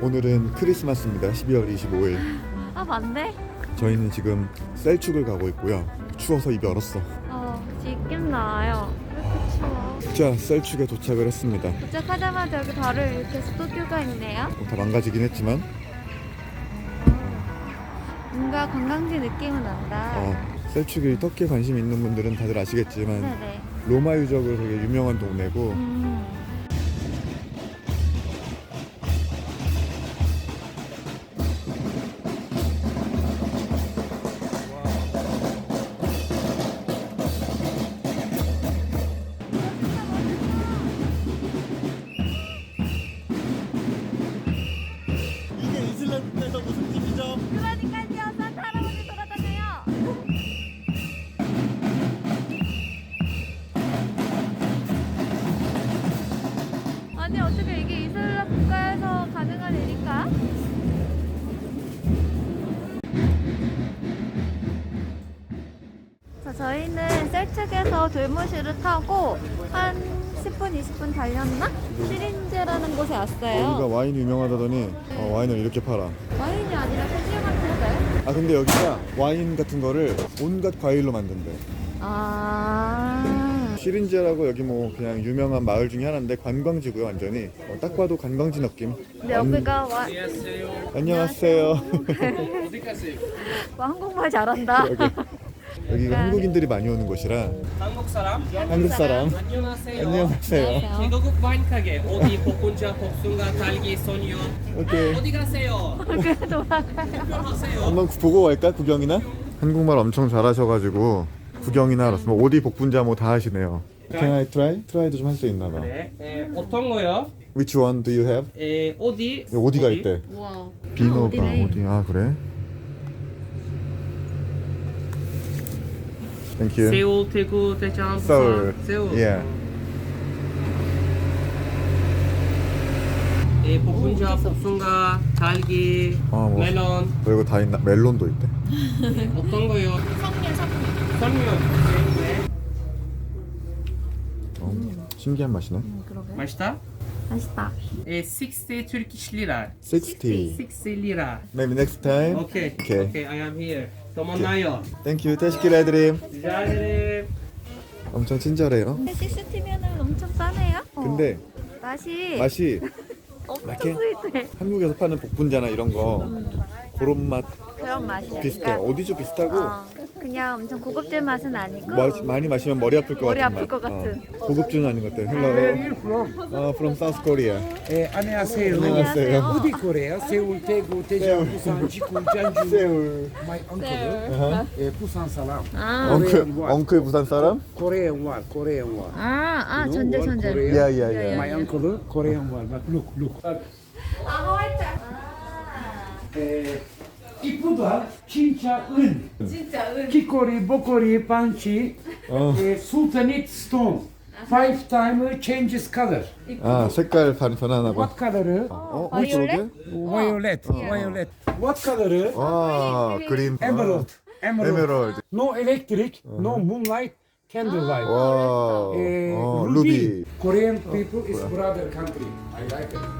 오늘은 크리스마스입니다. 12월 25일. 아 맞네. 저희는 지금 셀축을 가고 있고요. 추워서 입이 얼었어. 어 지금 나와요. 추워. 자, 셀축에 도착을 했습니다. 도착하자마자 여기 바로 이렇게 스튜디오가 있네요. 다 망가지긴 했지만 뭔가 관광지 느낌은 난다. 어, 셀축이 터키에 관심 있는 분들은 다들 아시겠지만 네네. 로마 유적으로 되게 유명한 동네고 음. 아니 어떻게 이게 이슬람 국가에서 가능한 일인가? 자, 저희는 셀측에서 돌무시를 타고 한 10분, 20분 달렸나? 시린제라는 곳에 왔어요. 여기가 와인 유명하다더니 어, 와인을 이렇게 팔아. 와인이 아니라 소주 같은데? 아 근데 여기가 와인 같은 거를 온갖 과일로 만든대. 아. 시린제라고 여기 뭐 그냥 유명한 마을 중에 하나인데 관광지고요 완전히. 어, 딱 봐도 관광지 느낌. 근데 여기가 와, 안녕하세요. 와 한국말 잘한다. 여기가 한국인들이 많이 오는 곳이라 한국 사람 한국 사람. 안녕하세요. 안녕하세요. 개도국 와인 가게 어디 복분자 복숭아 딸기 소니오 오케이. 어디 가세요? 하세요. 한번 보고 갈까 구경이나? 한국말 엄청 잘하셔가지고 구경이나 알았으면 오디 복분자 뭐 다 하시네요. Can I try? 트라이도 좀 할 수 있나 봐. 네, 에, 어떤 거요? Which one do you have? 에, 어디? 여기 어디가 있대? 우와. 비노가 어디래? 어디? 아 그래? Thank you. 세울, 대구, 대전, 서울. 부산, 세울. Yeah. 에, 복분자 복숭아 딸기 아, 뭐. 멜론 그리고 다 있나? 멜론도 있대. 에, 어떤 거요? 어, 신기한 맛이네. 음, 그러게. 맛있다? 맛있다. 에, 60 Turkish lira 60. 60 lira Maybe next time. 오케이 오케이. 오케이 I am here 도망나요 Thank you. 테시키라 드림. 기다려 엄청 친절해요. 시스티면은 엄청 싸네요. 어. 근데 맛이 맛이 엄청 이렇게? 스윗해. 한국에서 파는 복분자나 이런 거 그런 맛 그런 맛이야. 비슷해. 그러니까, 어디죠 비슷하고 어, 그냥 엄청 고급진 맛은 아니고 마, 많이 마시면 머리 아플 것 머리 같은 아플 맛. 것 같은. 어, 고급주는 아닌 것 같아. Hello. 어, from South Korea. 예, 안녕하세요. 안녕하세요. 어디 거래요? 세울, 대구, 대전, 부산, 지구, 잔주. 세울. My uncle. 예, 부산 사람. 아, 엉클 엉클 부산 사람? Korean one, Korean one. 아, 아, You know 전제 전제. Yeah, yeah, yeah. My uncle, Korean one. But look, look. 에, 이쁘다. 진짜 은. 진짜 은. 키코리, 보코리, 반치. 어. 에, Sultanate stone. Five time changes color. 아 색깔 반- 변하나 봐. What color? 어, 바이올렛? 그러게? Violet. Violet. What color? 와 그린. Emerald. Emerald. 에메랄드. No electric, no moonlight, candlelight. 와. Eh, 어, ruby. 루비. Korean people is brother country. I like it.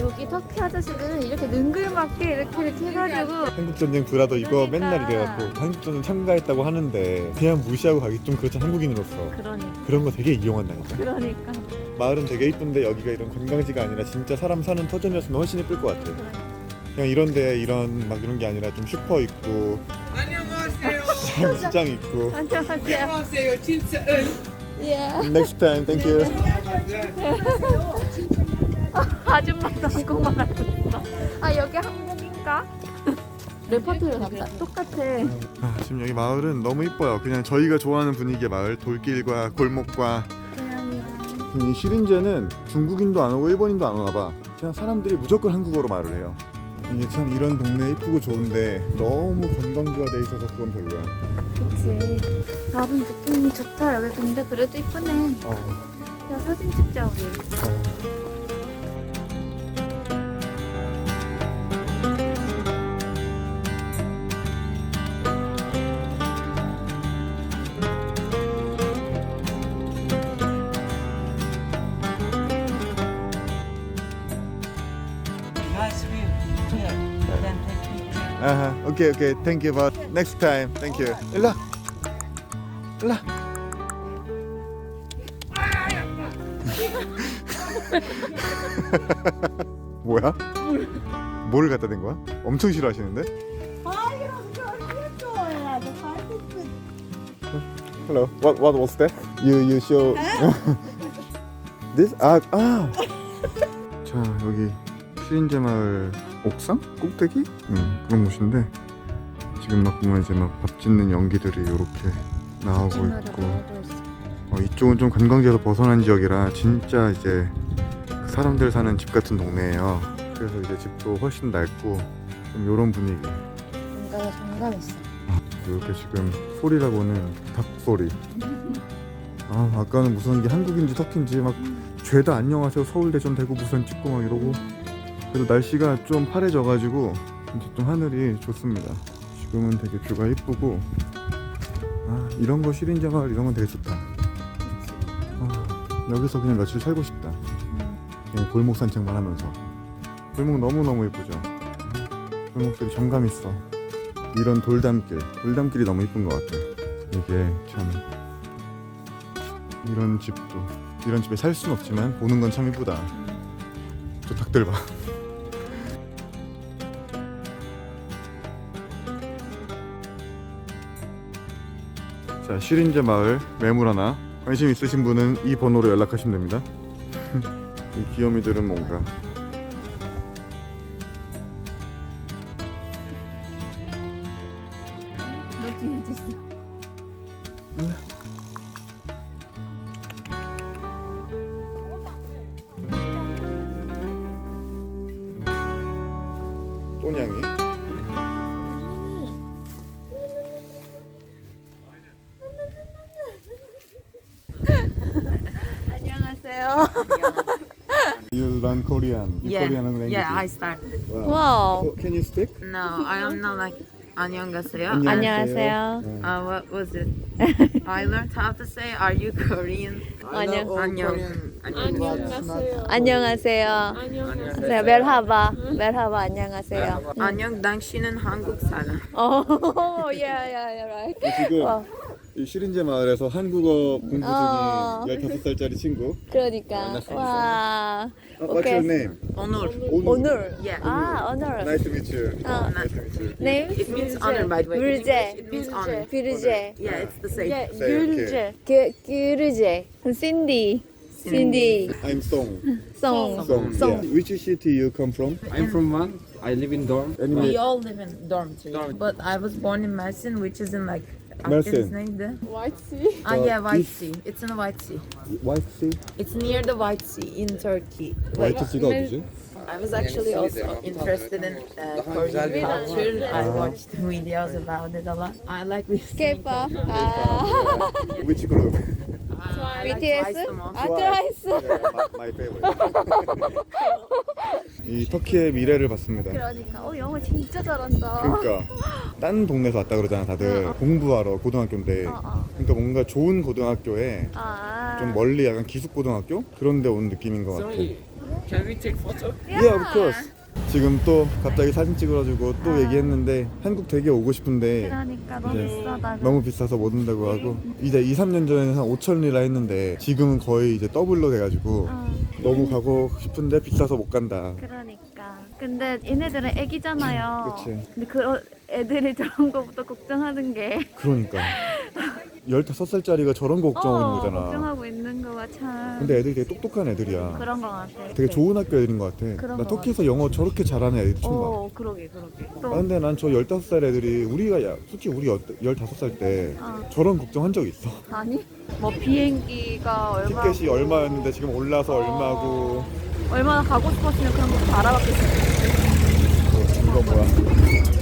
여기 터키 아저씨들은 이렇게 능글맞게 이렇게 이렇게 해가지고 한국 전쟁 브라더 이거 그러니까. 맨날 이래갖고 한국 전쟁 참가했다고 하는데 그냥 무시하고 가기 좀 그렇잖아 한국인으로서. 그러니까 그런 거 되게 이용한다니까. 그러니까 마을은 되게 이쁜데 여기가 이런 관광지가 아니라 진짜 사람 사는 터전이었으면 훨씬 예쁠 것 같아. 그냥 이런데 이런 막 이런 게 아니라 좀 슈퍼 있고 안녕하세요 시장 있고. 안녕하세요. 안녕하세요 진짜 은 예. Next time, thank you. 아줌마도 한국말 하고 있어. 아 여기 한국인가? 레퍼토리 같다. 똑같아. 아, 지금 여기 마을은 너무 이뻐요. 그냥 저희가 좋아하는 분위기의 마을, 돌길과 골목과 이 시린제는 중국인도 안 오고 일본인도 안 오나 봐. 그냥 사람들이 무조건 한국어로 말을 해요. 이게 참 이런 동네 이쁘고 좋은데 너무 관광지화 돼 있어서 그건 별로야. 그치. 나름 느낌이 좋다. 여기 근데 그래도 이쁘네. 어, 야 사진 찍자 우리. 어. 오케이 오케이, thank you, but next time, thank you. 일라, 일라. 뭐야? 뭘 갖다 댄 거야? 엄청 싫어하시는데? Hello. What what was that? You you show this? 아 아. 자 여기 시린제 마을 옥상 꼭대기? 음 그런 곳인데 지금 막 보면 이제 막 밥 짓는 연기들이 이렇게 나오고 있고 어, 이쪽은 좀 관광지에서 벗어난 지역이라 진짜 이제 그 사람들 사는 집 같은 동네예요. 그래서 이제 집도 훨씬 낡고 좀 이런 분위기. 뭔가 정감 있어. 이렇게 지금 소리라고는 닭소리. 아 아까는 무슨 게 한국인지 터키인지 막 죄다 안녕하세요 서울대 전 대구 부산 찍고 막 이러고 그래도 날씨가 좀 파래져가지고 이제 좀 하늘이 좋습니다. 지금은 되게 뷰가 이쁘고 아 이런 거 시린제 마을 이런 건 되게 좋다. 아, 여기서 그냥 며칠 살고 싶다. 그냥 골목 산책만 하면서 골목 너무 너무 예쁘죠. 골목들이 정감 있어. 이런 돌담길, 돌담길이 너무 이쁜 것 같아. 이게 참 이런 집도 이런 집에 살 순 없지만 보는 건 참 이쁘다. 저 닭들 봐. 자, 시린제 마을 매물 하나 관심 있으신 분은 이 번호로 연락하시면 됩니다. 이 귀요미들은 뭔가 안녕하세요. You learn Korean. You Yeah, Korean language. yeah, I start. 와우. So, can you speak? No, I am not like 안녕하세요. 안녕. 안녕하세요. 네. Uh, what was it? I learned how to say, "Are you Korean?" 안녕. 안녕. 안녕하세요. 안녕하세요. 네, 멜하바. 멜하바 안녕하세요. 안녕. 당신은 한국 사람. 어, yeah, yeah, yeah, right. 지금 어. 이 시린제 마을에서 한국어 공부 어. 중인 15살짜리 친구. 그러니까 와. 어, What's 오케이. your name? 오늘. 오늘. Yeah. 아, 오늘. Nice to meet you. 어. Nice to meet you. Name? It means honor, by the way. 뷰르제. It means honor. 뷰르제. Yeah, it's the same. 예, Say, okay. 뷰르제. 그 뷰르제. 신디. 신디. I'm Song. 송. Song. Song. Yeah. Which city you come from? I'm from one. I live in dorm. Anyway, We all live in dormitory, but I was born in Mersin, which is in like. Akdeniz Mersin. neydi? White Sea. Ah yeah, White Sea. It's in the White Sea. White Sea. It's near the White Sea in Turkey. Wait, White Sea'de olacak. I was actually also interested in uh, Korean culture. I watched videos about it a lot. I like this. K-pop. Which group? Like BTS? Most. 아, 트와이스. Favorite. 이 터키의 미래를 봤습니다. 그러니까. 어, 영어 진짜 잘한다. 그러니까 딴 동네에서 왔다 그러잖아 다들 공부하러 고등학교인데 어, 어. 그러니까 뭔가 좋은 고등학교에 아. 좀 멀리 약간 기숙 고등학교 그런 데 온 느낌인 것 같아. Sorry. Can we take photo? Yeah, of course. 지금 또 갑자기 사진 찍으러주고 또 얘기했는데 한국 되게 오고 싶은데 그러니까 너무 네. 비싸다고. 너무 비싸서 못 온다고 하고 이제 2, 3년 전에는 한 5천 리라 했는데 지금은 거의 이제 더블로 돼가지고 어, 너무 가고 싶은데 비싸서 못 간다. 그러니까. 근데 얘네들은 애기잖아요. 그치. 근데 그 애들이 저런 거부터 걱정하는 게. 그러니까 15살짜리가 저런 거 걱정하고 있는 거잖아. 어, 걱정하고 있는 거가 참. 근데 애들이 되게 똑똑한 애들이야. 그런 거 같아. 되게 좋은 학교 애들인 것 같아. 그런 나 것 터키에서 영어 저렇게 잘하는 애들 처음 봐. 어, 그러게, 그러게. 아, 또. 근데 난 저 15살 애들이 우리가 야, 솔직히 우리 15살 때 어. 저런 걱정 한 적 있어. 아니? 뭐 비행기가 얼마 티켓이 얼마였는데 지금 올라서 얼마고 얼마나 가고 싶었으면 그런 것도 알아봤겠어. 어, 이거 뭐야?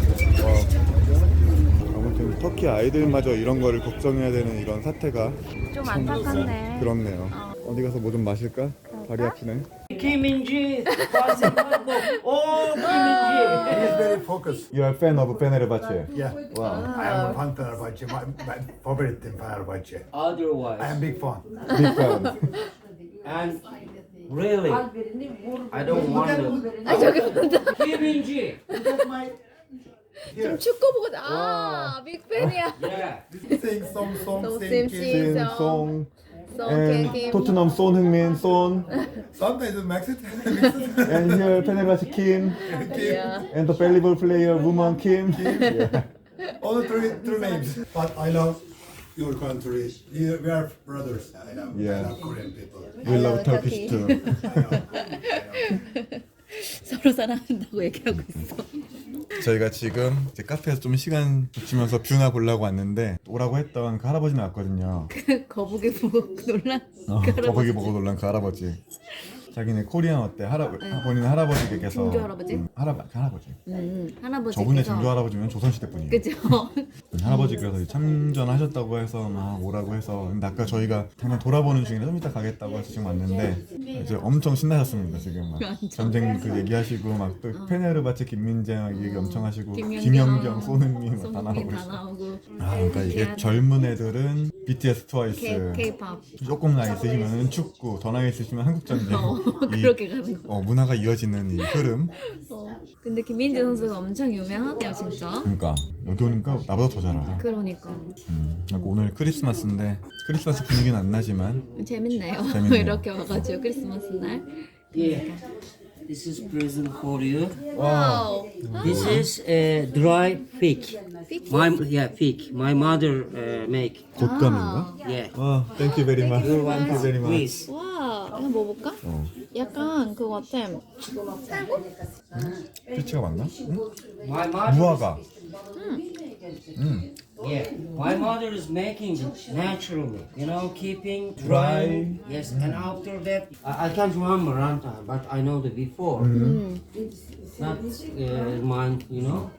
터키 아이들마저 이런 거를 걱정해야 되는 이런 사태가 좀 안타깝네. 그렇네요. 어디 가서 뭐 좀 마실까? 다리 아프네. Kiminci, Fazil Mahmoud, oh Kiminci. He is very focused. You are fan of Fenerbahce. Yeah. Wow. I am a fan Fenerbahce. My, my favorite team Fenerbahce. I Otherwise, am big fan. Big fan. and really, I don't want to. 아 저기 본다. Kiminci. 좀 축구 보고 아 빅팬이야. Yeah. Sing song, song, So sing, sim kiss. sim. 송 So and Kim. 토트넘 손 흥민 손 Sometimes it makes it. mix it. and here 페네르바치 킴 Yeah. and the valuable player woman Kim. Yeah. All the three, three names. But I love your country. You- We are brothers. I love, Yeah. I love Korean people. We love love Turkish Turkey. too. 서로 사랑한다고 얘기하고 있어. 저희가 지금 이제 카페에서 좀 시간 붙이면서 뷰나 보려고 왔는데 오라고 했던 그 할아버지는 왔거든요. 거북이 보고 놀란. 어, 거북이 보고 놀란 그 할아버지. 자기네 코리안 어때? 할아버 본인 할아버지께서 증조 할아버지? 음, 할아버 그 할아버지. 음, 할아버지. 저분의 증조 할아버지면 조선시대 분이에요. 그죠? 음, 할아버지께서 참전하셨다고 해서 막 오라고 해서 근데 아까 저희가 당장 돌아보는 중이라 좀 이따 가겠다고 해서 지금 왔는데 이제 엄청 신나셨습니다 지금 막 완전. 전쟁 그 얘기하시고 막 또 페네르바체 김민재 막 얘기 엄청 하시고 김연경, 김연경 손흥민 막다 나오고 있어. 아 그러니까 이게 젊은 애들은 BTS 트와이스 K K-pop. 조금 나이 있으시면 축구 더 나이 있으시면 한국 전쟁 어, 이 그렇게 가는 거. 어, 문화가 이어지는 이 흐름 어. 근데 김민재 선수가 엄청 유명하대요, 진짜. 그러니까 여기 오니까 나보다 더 잘 알아 그러니까 음, 그리고 오늘 크리스마스인데 크리스마스 분위기는 안 나지만 재밌네요. 재밌네요. 이렇게 와가지고 크리스마스 날. Yeah. This is present for you. 와우. This is a dry fig. My yeah fig. My mother uh, make. 곶감인가? Yeah. 와, 땡큐 베리 마. You're 땡큐 베리 welcome. 마. Please. 와, 이거 먹어볼까? 어. 약간 그거 같아. 피치가 맞나? 응? My mother. 무화과. Yeah. My mother is making it naturally. You know, keeping dry. Dry. Yes. And after that, I, I can't remember runtime, but I know the before. Not uh, mine. You know.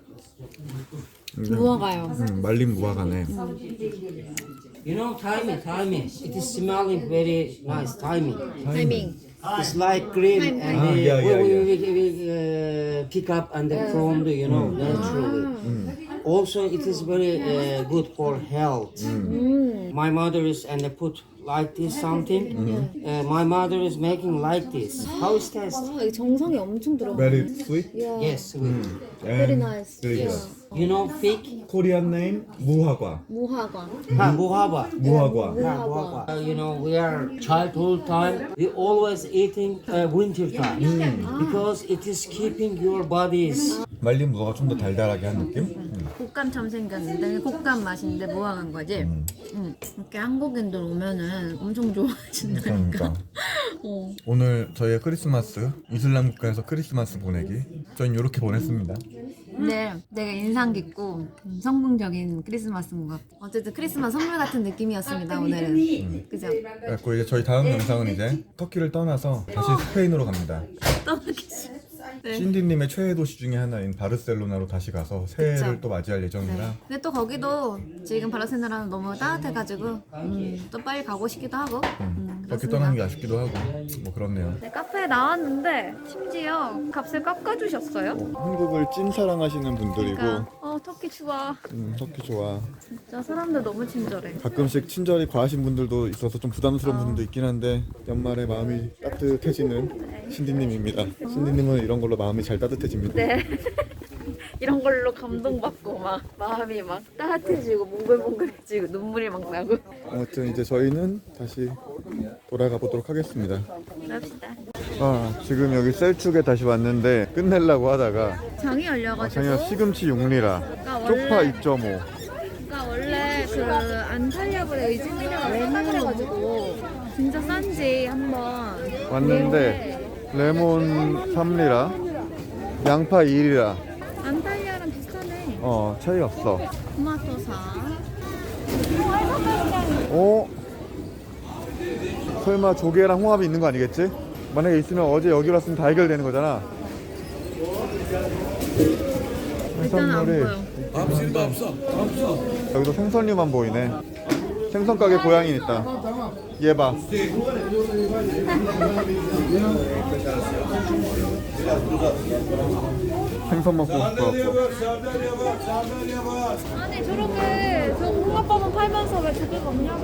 무화과요. 음, 말린 무화과네. You know, timing, timing. It is smelling very nice. Timing. 타이밍. It's like cream, and Ah, we, yeah, yeah, we, yeah. we, we, we uh, pick up and then from the, you know, naturally. Also, it is very uh, good for health. My mother is and they put like this something. Uh, my mother is making like this. How is that? 아, 이게 정성이 엄청 들어가. Very sweet. Yes, we, Very nice. Very good. you know, fig. Korean name 무화과. 무화과. Ha, muhaba. 무화과. Ha, muhaba. Uh, you know, we are childhood time. We always eating uh, winter time because it is keeping your bodies. 말린 무화과 좀 더 달달하게 한 느낌? 음. 곶감처럼 생겼는데 곶감 맛인데 무화과인 거지. 응. 이렇게 한국인들 오면은 엄청 좋아하신다니까. 그러니까 어. 오늘 저희의 크리스마스 이슬람 국가에서 크리스마스 보내기 저희는 이렇게 보냈습니다. 근데 되게 인상 깊고 음, 성공적인 크리스마스인 것 같아. 어쨌든 크리스마스 선물 같은 느낌이었습니다 오늘은. 그죠? 그래갖고 이제 저희 다음 영상은 이제 터키를 떠나서 다시 스페인으로 갑니다. 떠나겠어. 네. 신디님의 최애 도시 중에 하나인 바르셀로나로 다시 가서 새해를 그쵸. 또 맞이할 예정이라 네. 근데 또 거기도 지금 바르셀로나는 너무 따뜻해가지고 음, 또 빨리 가고 싶기도 하고. 음, 그렇게 그렇습니다. 떠나는 게 아쉽기도 하고 뭐 그렇네요. 네, 카페에 나왔는데 심지어 값을 깎아주셨어요. 한국을 찐 사랑하시는 분들이고 그러니까 어 터키 좋아. 음, 터키 좋아. 진짜 사람들 너무 친절해. 가끔씩 친절이 과하신 분들도 있어서 좀 부담스러운 분도 있긴 한데 연말에 마음이 따뜻해지는 신디님입니다. 신디님은 이런 걸로 마음이 잘 따뜻해집니다. 네. 이런 걸로 감동받고 막 마음이 막 따뜻해지고 몽글몽글해지고 눈물이 막 나고 아무튼 이제 저희는 다시 돌아가 보도록 하겠습니다. 그럽시다. 아 지금 여기 셀축에 다시 왔는데 끝내려고 하다가 장이 아, 열려가지고 장이가 시금치 6리라, 그러니까 쪽파 원래 2.5. 그러니까 원래 그 안탈리아보다 이즈미르가 싸다 그래가지고 진짜 싼지 한번 왔는데 레몬 3리라, 양파 2리라. 안탈리아랑 비슷하네. 어 차이 없어. 토마토사. 어? 설마 조개랑 홍합이 있는 거 아니겠지? 만약에 있으면 어제 여기 왔으면 다 해결되는 거잖아. 일단 안 생선물이 보여. 여기도 생선류만 보이네. 생선 가게 고양이 있다. 얘 봐. 생선 먹고 싶어. 아니 저렇게 저 홍합밥은 팔면서 왜 조개가 없냐고.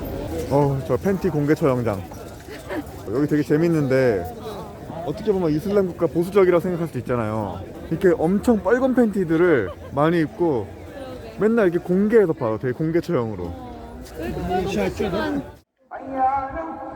어, 저 팬티 공개처 영장. 여기 되게 재밌는데 어떻게 보면 이슬람 국가 보수적이라고 생각할 수 있잖아요. 이렇게 엄청 빨간 팬티들을 많이 입고 맨날 이렇게 공개해서 봐요. 되게 공개 처형으로. 왜 이렇게 빨간 팬 티만